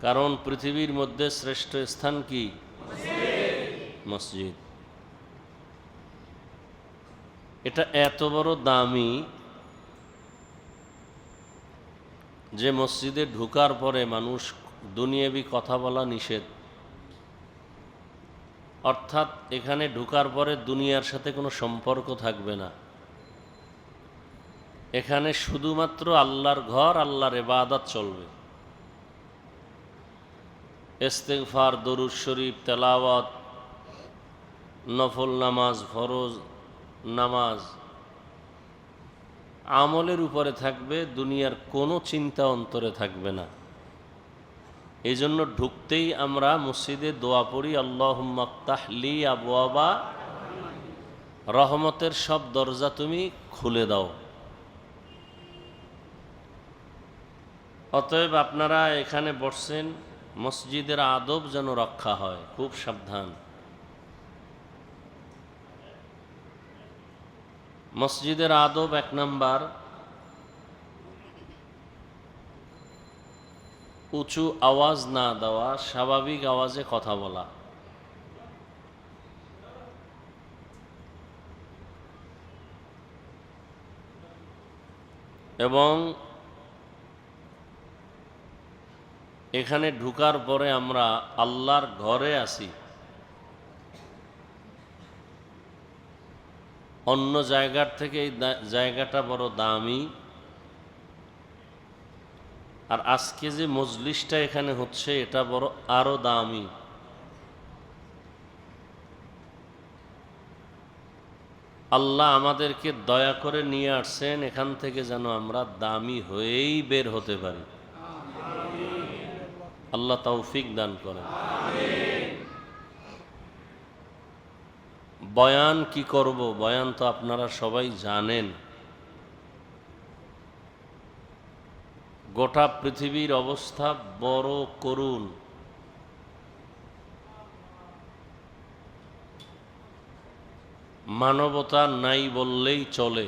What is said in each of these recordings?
কারণ পৃথিবীর মধ্যে শ্রেষ্ঠ স্থান কি? মসজিদ। এটা এত বড় দামি যে মসজিদে ঢুকার পরে মানুষ দুনিয়াবি কথা বলা নিষেধ। অর্থাৎ এখানে ঢুকার পরে দুনিয়ার সাথে কোনো সম্পর্ক থাকবে না। এখানে শুধুমাত্র আল্লাহর ঘর, আল্লাহর এবাদত চলবে। ইস্তেগফার, দরুদ শরীফ, তেলাওয়াত, নফল নামাজ, ফরজ নামাজ আমলের উপরে থাকবে, দুনিয়ার কোনো চিন্তা অন্তরে থাকবে না। এই জন্য ঢুকতেই আমরা মসজিদে দোয়া পড়ি আল্লাহ মাক্তাহলি আবুয়াবা রহমতের সব দরজা তুমি খুলে দাও। অতএব আপনারা এখানে বসছেন মসজিদের আদব যেন রক্ষা হয়, খুব সাবধান। মসজিদের আদব এক নাম্বার, উঁচু আওয়াজ না দেওয়া, স্বাভাবিক আওয়াজে কথা বলা। এবং এখানে ঢুকার পরে আমরা আল্লাহর ঘরে আসি অন্য জায়গার থেকে এই জায়গাটা বড় দামি। আর আজকে যে মজলিসটা এখানে হচ্ছে, এটা বড় আরও দামি। আল্লাহ আমাদেরকে দয়া করে নিয়ে আসছেন, এখান থেকে যেন আমরা দামি হয়েই বের হতে পারি। আল্লাহ তৌফিক দান করেন। বয়ান কি করব? বয়ান তো আপনারা সবাই জানেন। গোটা পৃথিবীর অবস্থা বড় করুন মানবতা নাই বললেই চলে।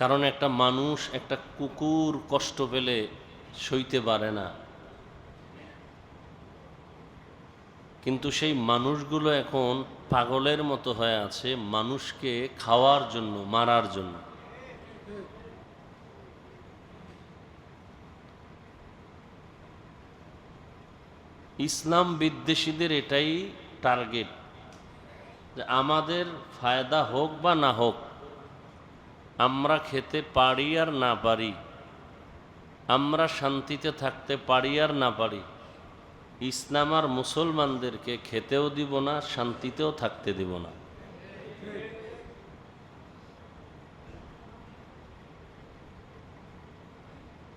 কারণ একটা মানুষ একটা কুকুর কষ্ট পেলে সইতে পারে না। কিন্তু সেই মানুষগুলো এখন পাগলের মতো হয়ে আছে মানুষকে খাওয়ার জন্য, মারার জন্য। ইসলাম বিদ্বেষীদের এটাই টার্গেট যে আমাদের ফায়দা হোক বা না হোক আমরা খেতে পারি আর না পারি। আমরা শান্তিতে থাকতে পারি আর না পারি। ইসলাম আর মুসলমানদেরকে খেতেও দিব না, শান্তিতেও থাকতে দিব না।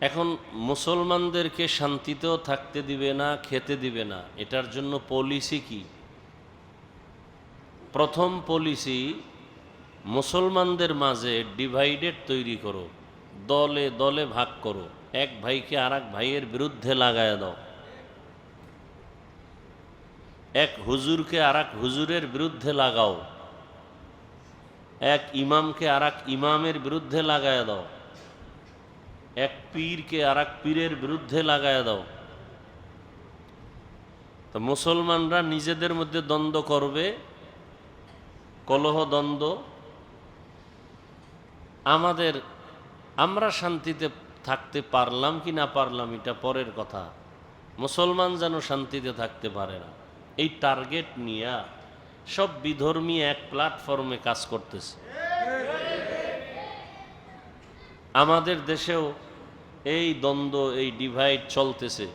এখন মুসলমানদেরকে শান্তিতেও থাকতে দিবে না, খেতে দিবে না, এটার জন্য পলিসি কি? প্রথম পলিসি মুসলমানদের মাঝে ডিভাইডেড তৈরি করো, দলে দলে ভাগ করো, এক ভাইকে আর ভাইয়ের বিরুদ্ধে লাগায় দাও। এক হুজুরকে আর হুজুরের বিরুদ্ধে লাগাও। এক ইমামকে আর ইমামের বিরুদ্ধে লাগায় দাও। এক পীরকে আর পীরের বিরুদ্ধে লাগায় দাও। তো মুসলমানরা নিজেদের মধ্যে দ্বন্দ্ব করবে, কলহ দ্বন্দ্ব আমাদের, আমরা শান্তিতে থাকতে পারলাম কি না পারলাম এটা পরের কথা। মুসলমান যেন শান্তিতে থাকতে পারে না। এই টার্গেট নিয়ে সব বিধর্মী এক প্ল্যাটফর্মে কাজ করতেছে। আমাদের দেশেও এই দ্বন্দ্ব, এই ডিভাইড চলতেছে।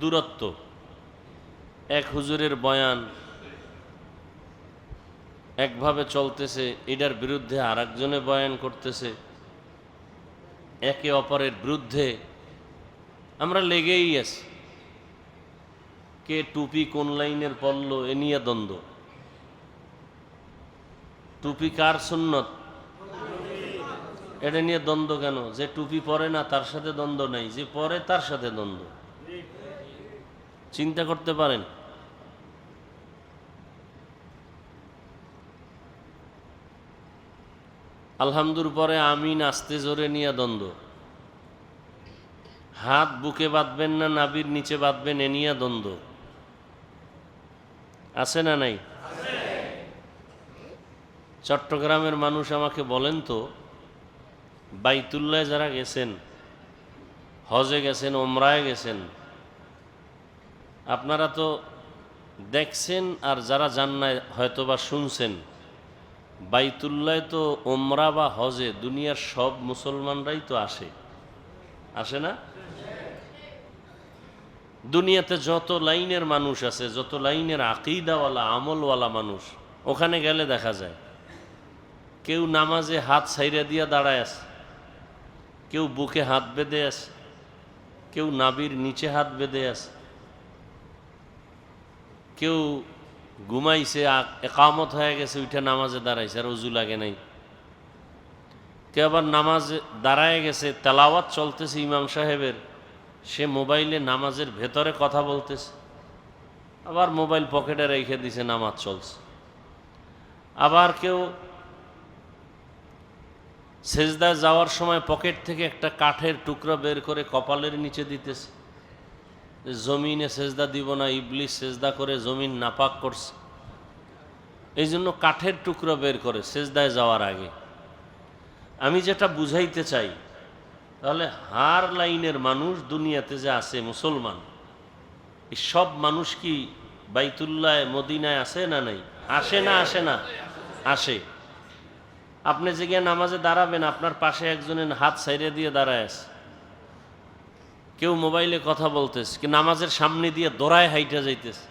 দূরত্ব। এক হুজুরের বয়ান একভাবে চলতেছে, এটার বিরুদ্ধে আর একজনে বয়ান করতেছে, একে অপরের বিরুদ্ধে আমরা লেগেই আছি। কে টুপি কোন লাইনের পড়ল, এ নিয়ে দ্বন্দ্ব। টুপি কার সুন্নত? এটা নিয়ে দ্বন্দ্ব কেন? যে টুপি পরে না, তার সাথে দ্বন্দ্ব নাই, যে পরে তার সাথে দ্বন্দ্ব। চিন্তা করতে পারেন? আলহামদুর পরে আমিন, আস্তে জোরে নিয়ে দ্বন্দ্ব। হাত বুকে বাঁধবেন না নাবির নিচে বাঁধবেন, এ নিয়ে দ্বন্দ্ব। আছে না নাই? চট্টগ্রামের মানুষ আমাকে বলেন তো বাইতুল্লায় যারা গেছেন, হজে গেছেন ওমরায় গেছেন, আপনারা তো দেখছেন আর যারা যান নাই হয়তো বা শুনছেন। বাইতুল্লায় তো ওমরা বা হজে দুনিয়ার সব মুসলমানরাই তো আসে। আসে না? দুনিয়াতে যত লাইনের মানুষ আছে, যত লাইনের আকিদাওয়ালা, আমলওয়ালা মানুষ, ওখানে গেলে দেখা যায়। কেউ নামাজে হাত সাইরা দিয়া দাঁড়ায় আছে, কেউ বুকে হাত বেঁধে আছে, কেউ নাবির নিচে হাত বেঁধে আছে, কেউ ঘুমাইছে একামত হয়ে গেছে, উঠে নামাজে দাঁড়াইছে, আর উজু লাগে নাই। কেউ আবার নামাজে দাঁড়ায় গেছে, তেলাওয়াত চলতেছে ইমাম সাহেবের, সে মোবাইলে নামাজের ভেতরে কথা বলতেছে। আবার মোবাইল পকেটে রেখে দিছে, নামাজ চলছে। আবার কেউ সেজদায় যাওয়ার সময় পকেট থেকে একটা কাঠের টুকরো বের করে কপালের নিচে দিতেছে। জমিনে সেজদা দিব না ইবলিশ সেজদা করে জমিন নাপাক করছে। এই জন্য কাঠের টুকরো বের করে সেজদায় যাওয়ার আগে। আমি যেটা বুঝাইতে চাই, তাহলে হার লাইনের মানুষ দুনিয়াতে যে আছে, মুসলমান, এই সব মানুষ কি বাইতুল্লায় মদিনায় আসে না নাই? আসে না আসে না, আসে। আপনি যে গিয়ে নামাজে দাঁড়াবেন, আপনার পাশে একজনের হাত সাইরে দিয়ে দাঁড়ায় আছে। কেউ মোবাইলে কথা বলতেছে, কি নামাজের সামনে দিয়ে দৌড়ায় হাইটা যাইতেছে।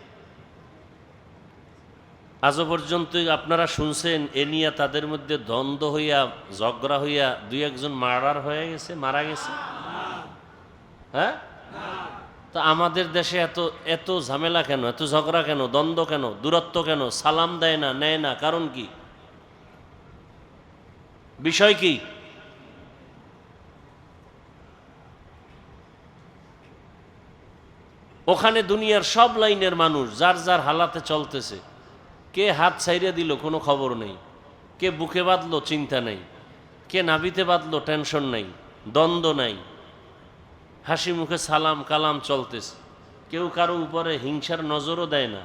আজও পর্যন্ত আপনারা শুনছেন, এ নিয়ে তাদের মধ্যে দ্বন্দ্ব হইয়া, ঝগড়া হইয়া দুই একজন মারার হয়ে গেছে, মারা গেছে? হ্যাঁ? তো আমাদের দেশে এত এত ঝামেলা কেন, এত ঝগড়া কেন, দ্বন্দ্ব কেন, দূরত্ব কেন, সালাম দেয় না, নেয় না, কারণ কি? বিষয় কি? ওখানে দুনিয়ার সব লাইনের মানুষ, যার যার হালাতে চলতেছে। কে হাত ছাইরে দিল কোনো খবর নেই। কে বুকে বাঁধলো চিন্তা নেই। কে নাবিতে বাঁধলো টেনশন নেই, দ্বন্দ্ব নাই। হাসি মুখে সালাম কালাম চলতেছে। কেউ কারও উপরে হিংসার নজরও দেয় না।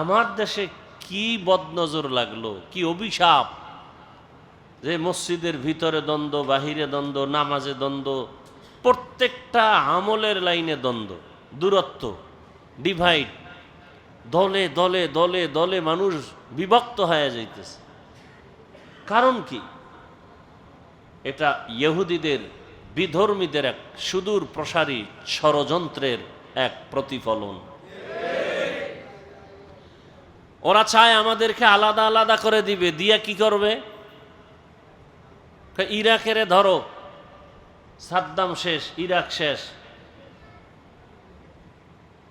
আমার দেশে কি বদনজর লাগল, কি অভিশাপ। যে মসজিদের ভিতরে দ্বন্দ্ব, বাহিরে দ্বন্দ্ব, নামাজে দ্বন্দ্ব, প্রত্যেকটা আমলের লাইনে দ্বন্দ্ব। দূরত্ব ডিভাইড দলে দলে দলে দলে মানুষ বিভক্ত হয়ে যাইতেছে। কারণ কি? এটা ইহুদিদের, বিধর্মীদের এক সুদূর প্রসারী ষড়যন্ত্রের এক প্রতিফলন। ওরা চায় আমাদেরকে আলাদা আলাদা করে দিবে, দিয়া কি করবে? ইরাকেরে ধরো, সাদ্দাম শেষ, ইরাক শেষ।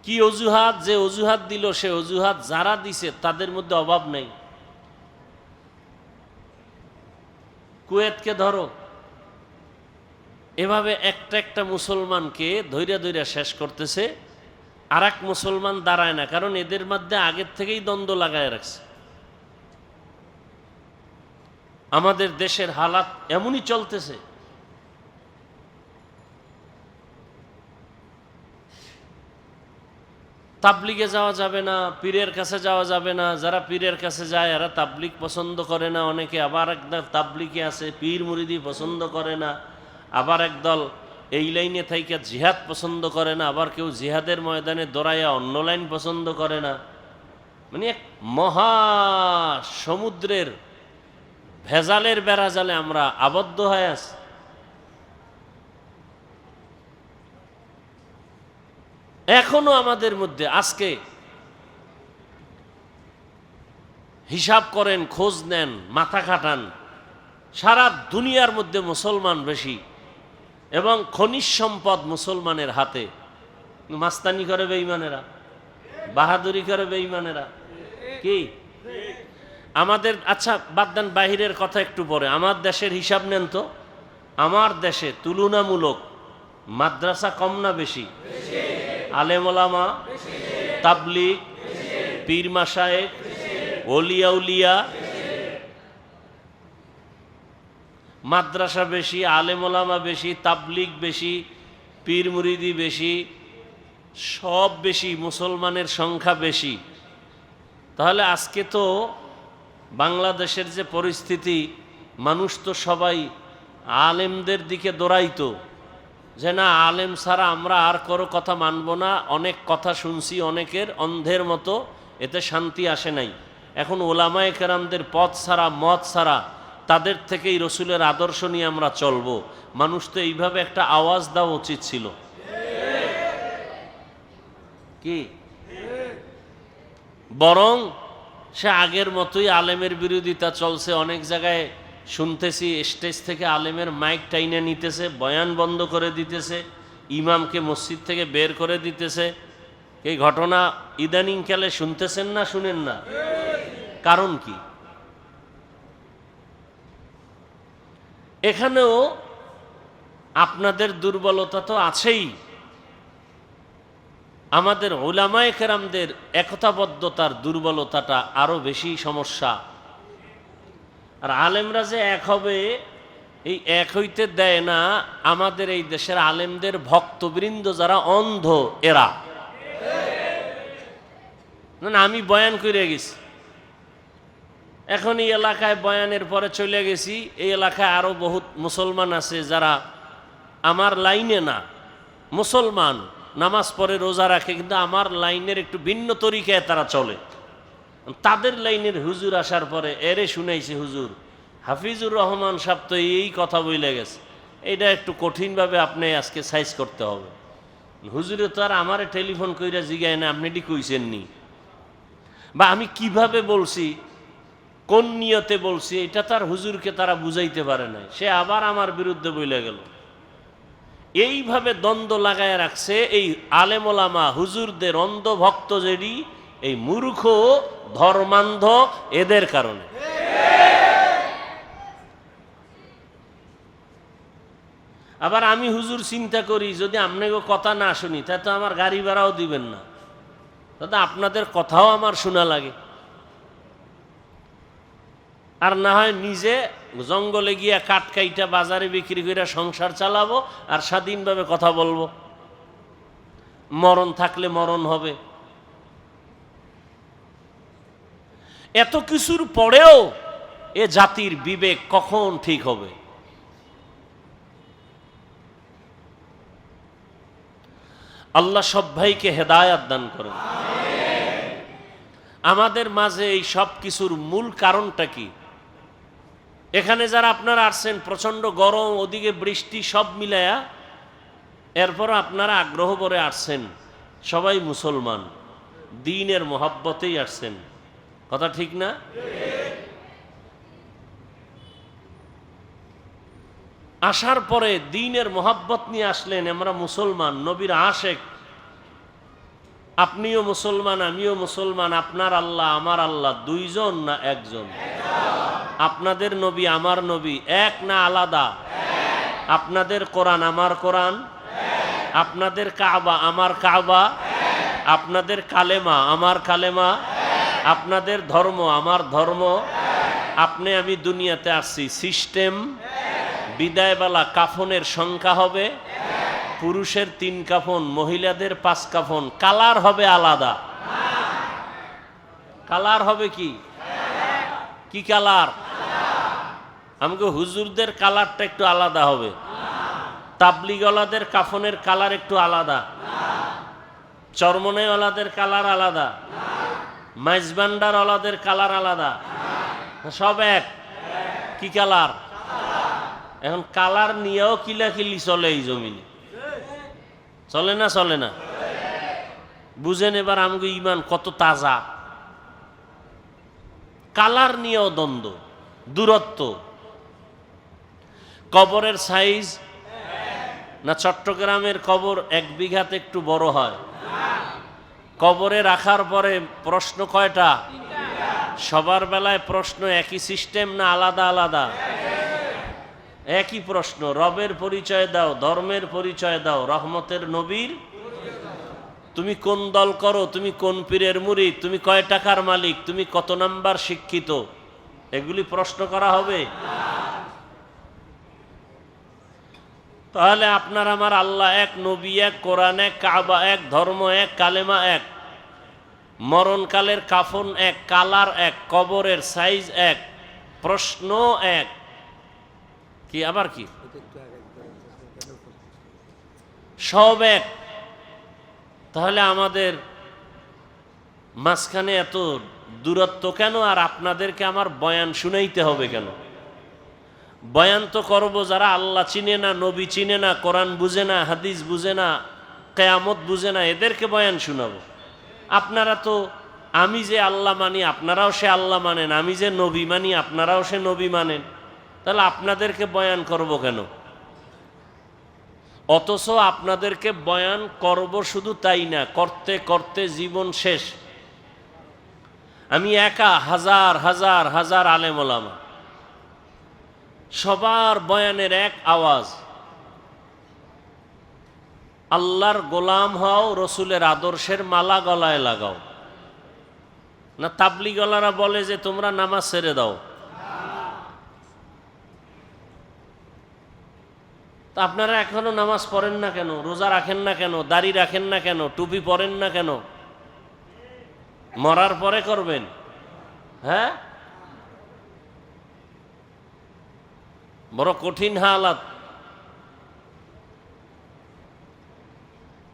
কি অজুহাত যে অজুহাত দিল, সে অজুহাত যারা দিছে, তাদের মধ্যে অভাব নেই। কুয়েতকে ধরো, এভাবে একটা একটা মুসলমানকে ধৈর্য ধৈর্য শেষ করতেছে আর এক মুসলমান দাঁড়ায় না, কারণ এদের মধ্যে আগের থেকেই দ্বন্দ্ব লাগায় রাখছে। আমাদের দেশের হালাত এমনই চলতেছে তাবলিগে যাওয়া যাবে না, পীরের কাছে যাওয়া যাবে না। যারা পীরের কাছে যায়, এরা তাবলিগ পছন্দ করে না। অনেকে আবার একদল তাবলিগে আছে পীর মুরিদি পছন্দ করে না। আবার একদল এই লাইনে থাইকে জিহাদ পছন্দ করে না। আবার কেউ জিহাদের ময়দানে দৌড়াইয়া অন্য লাইন পছন্দ করে না। মানে এক মহা সমুদ্রের ভেজালের বেড়াজালে আমরা আবদ্ধ হয়ে আছি। এখনও আমাদের মধ্যে আজকে হিসাব করেন, খোঁজ নেন, মাথা খাটান, সারা দুনিয়ার মধ্যে মুসলমান বেশি এবং খনিজ সম্পদ মুসলমানের হাতে। মাস্তানি করে বেঈমানেরা, বাহাদুরি করে বেঈমানেরা। কি? আমাদের আচ্ছা বাদ দেন, বাহিরের কথা একটু পরে। আমার দেশের হিসাব নেন তো। আমার দেশে তুলনামূলক মাদ্রাসা কম না বেশি? আলেমলামা, তাবলিগ, পীর মাসায়েক ওলিয়া উলিয়া মাদ্রাসা বেশি, আলেমোলামা বেশি, তাবলিগ বেশি, পীর মুরিদি বেশি, সব বেশি, মুসলমানের সংখ্যা বেশি। তাহলে আজকে তো বাংলাদেশের যে পরিস্থিতি, মানুষ তো সবাই আলেমদের দিকে দৌড়াইতো। যে না, আলেম ছাড়া আমরা আর কারও কথা মানব না। অনেক কথা শুনছি অনেকের, অন্ধের মতো, এতে শান্তি আসে নাই। এখন ওলামায়ে কেরামদের পথ ছাড়া, মত ছাড়া, তাদের থেকেই রসুলের আদর্শ নিয়ে আমরা চলবো। মানুষ তো এইভাবে একটা আওয়াজ দেওয়া উচিত ছিল। কি? বরং সে আগের মতোই আলেমের বিরোধিতা চলছে। অনেক জায়গায় শুনতেছি স্টেজ থেকে আলেমের মাইক টাইনে নিতেছে, বয়ান বন্ধ করে দিতেছে, ইমামকে মসজিদ থেকে বের করে দিতেছে। এই ঘটনা ইদানিং কালে শুনতেছেন না, শুনেন না? কারণ কি? এখানেও আপনাদের দুর্বলতা তো আছেই। আমাদের ওলামায় কেরামদের একতাবদ্ধতার দুর্বলতাটা আরও বেশি সমস্যা। আর আলেমরা যে এক হবে, এই এক হইতে দেয় না। আমাদের এই দেশের আলেমদের ভক্তবৃন্দ যারা অন্ধ, এরা। না আমি বয়ান করে গেছি। এখন এই এলাকায় বয়ানের পরে চলে গেছি। এই এলাকায় আরও বহুত মুসলমান আছে যারা আমার লাইনে না, মুসলমান। নামাজ পড়ে রোজা রাখে, কিন্তু আমার লাইনের একটু ভিন্ন তরিকায় তারা চলে। তাদের লাইনের হুজুর আসার পরে এরে শুনাইছে, হুজুর, হাফিজুর রহমান সাহেব তো এই কথা বলে গেছে। এটা একটু কঠিনভাবে আপনি আজকে সাইজ করতে হবে। হুজুরে তো আর আমারে টেলিফোন কইরা জিগায় না, আপনি এটি কইছেননি বা আমি কীভাবে বলছি, কোন নিয়তে বলছি, এটা তার হুজুরকে তারা বুঝাইতে পারে না সে আবার আমার বিরুদ্ধে বইলে গেল। এইভাবে দ্বন্দ্ব লাগায় রাখছে এই আলেমোলামা হুজুরদের অন্ধভক্ত যেটি এই মূর্খ ধর্মান্ধ এদের কারণে। আবার আমি হুজুর চিন্তা করি, যদি আপনাকে কথা না শুনি তাই তো আমার গাড়ি ভাড়াও দিবেন না। দাদা আপনাদের কথাও আমার শোনা লাগে। আর না হয় নিজে জঙ্গলে গিয়া কাঠ কাইটা বাজারে বিক্রি করে সংসার চালাবো আর স্বাধীনভাবে কথা বলব। মরণ থাকলে মরণ হবে। এত কিছুর পরেও এ জাতির বিবেক কখন ঠিক হবে? আল্লাহ সব ভাইকে হেদায়াত দান করেন। আমাদের মাঝে এই সব কিছুর মূল কারণটা কি? এখানে যারা আপনারা আসছেন প্রচণ্ড গরম, ওদিকে বৃষ্টি, সব মিলায়া এরপর আপনারা আগ্রহ করে আসছেন। সবাই মুসলমান, দিনের মহাব্বতেই আসছেন। কথা ঠিক না? আসার পরে দিনের মহাব্বত নিয়ে আসলেন আমরা মুসলমান, নবীর আশেক। আপনিও মুসলমান, আমিও মুসলমান, আপনার আল্লাহ, আমার আল্লাহ, দুইজন না একজন? আপনাদের নবী, আমার নবী, এক না আলাদা? আপনাদের কোরআন আমার কোরআন? আপনাদের কাবা আমার কাবা? আপনাদের কালেমা আমার কালেমা? আপনাদের ধর্ম, আমার ধর্ম, আপনি আমি দুনিয়াতে আসছি সিস্টেম, বিদায়বেলা কাফনের সংখ্যা হবে, পুরুষের তিন কাফন, মহিলাদের পাঁচ কাফন। কালার হবে আলাদা। কালার হবে কি? কি কালার? আমাকে হুজুরদের কালারটা একটু আলাদা হবে। তাবলিগওয়ালাদের কাফনের কালার একটু আলাদা। চরমনেওয়ালাদের কালার আলাদা। মাইজবান্ডারওয়ালাদের কালার আলাদা। সব এক? কি কালার? এখন কালার নিয়েও কিলাকিলি চলে এই জমিনে। চলে না চলে না? বুঝেন এবার আমাকে ইমান কত তাজা। কালার নিয়েও দ্বন্দ্ব, দূরত্ব। কবরের সাইজ, না চট্টগ্রামের কবর এক বিঘাতে একটু বড় হয়? কবরে রাখার পরে প্রশ্ন কয়টা? সবার বেলায় প্রশ্ন একই সিস্টেম না আলাদা আলাদা? একই প্রশ্ন, রবের পরিচয় দাও, ধর্মের পরিচয় দাও, রহমতের নবীর? তুমি কোন দল করো? তুমি কোন পীরের মুড়ি তুমি কয় টাকার মালিক? তুমি কত নাম্বার শিক্ষিত? এগুলি প্রশ্ন করা হবে? তাহলে আপনার আমার আল্লাহ এক, নবী এক, কোরআন এক, কাবা এক, ধর্ম এক, কালেমা এক, মরণকালের কাফন এক, কালার এক, কবরের সাইজ এক, প্রশ্ন এক। কি আবার কি? সব এক। তাহলে আমাদের মাঝখানে এত দূরত্ব কেন? আর আপনাদেরকে আমার বয়ান শুনাইতে হবে কেন? বয়ান তো করব যারা আল্লাহ চিনে না, নবী চিনে না, কোরআন বুঝে না, হাদিস বুঝে না, কেয়ামত বুঝে না, এদেরকে বয়ান শুনাবো। আপনারা তো আমি যে আল্লাহ মানি, আপনারাও সে আল্লাহ মানেন, আমি যে নবী মানি, আপনারাও সে নবী মানেন। তাহলে আপনাদেরকে বয়ান করব কেন? অথচ আপনাদেরকে বয়ান করব শুধু তাই না, করতে করতে জীবন শেষ। আমি একা হাজার হাজার হাজার আলেমলামা সবার বয়ানের এক আওয়াজ। আল্লাহর গোলাম হও, রসুলের আদর্শের মালা গলায় লাগাও। না তাবলি গলারা বলে যে, তোমরা নামাজ ছেড়ে দাও। তা আপনারা এখনও নামাজ পড়েন না কেন? রোজা রাখেন না কেন? দাড়ি রাখেন না কেন? টুপি পরেন না কেন? মরার পরে করবেন? হ্যাঁ? বড় কঠিন হালাত।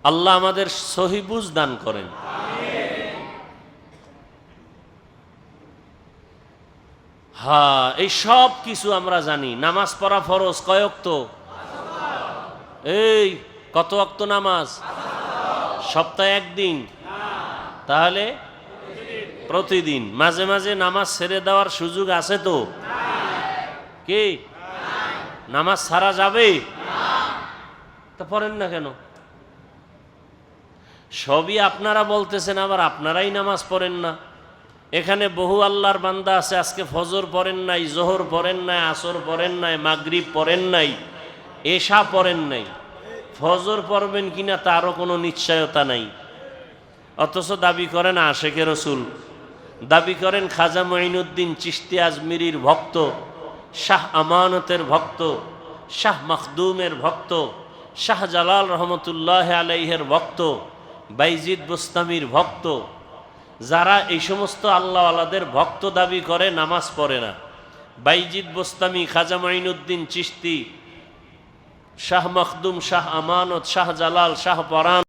আল্লাহ আমাদের সহিবুজ দান করেন। হ্যাঁ এই সব কিছু আমরা জানি। নামাজ পড়া ফরজ কয়ক তো এই, কত অক্ত নামাজ? সপ্তাহে একদিন। তাহলে প্রতিদিন। মাঝে মাঝে নামাজ ছেড়ে দেওয়ার সুযোগ আছে তো? কি? নামাজ ছাড়া যাবে? তা পড়েন না কেন? সবই আপনারা বলতেছেন, আবার আপনারাই নামাজ পড়েন না। এখানে বহু আল্লাহর বান্দা আছে, আজকে ফজর পড়েন নাই, জোহর পড়েন নাই, আসর পড়েন নাই, মাগরিব পড়েন নাই, এশা পড়েন নাই। ফজর পড়বেন কিনা তারও কোনো নিশ্চয়তা নাই। অথচ দাবি করেন আশেকে রসুল। দাবি করেন খাজা মঈনুদ্দিন চিস্তি আজমিরির ভক্ত। শাহ আমানতের ভক্ত, শাহ মখদুমের ভক্ত, শাহ জালাল রহমতুল্লাহ আলাইহের ভক্ত, বাইজিদ বোস্তামির ভক্ত। যারা এই সমস্ত আল্লাহ আলাদের ভক্ত দাবি করে, নামাজ পড়ে না। বাইজিদ বোস্তামি, খাজা মাইনুদ্দিন চিস্তি শাহ মখদুম, শাহ আমানত, শাহ জালাল, শাহ পরান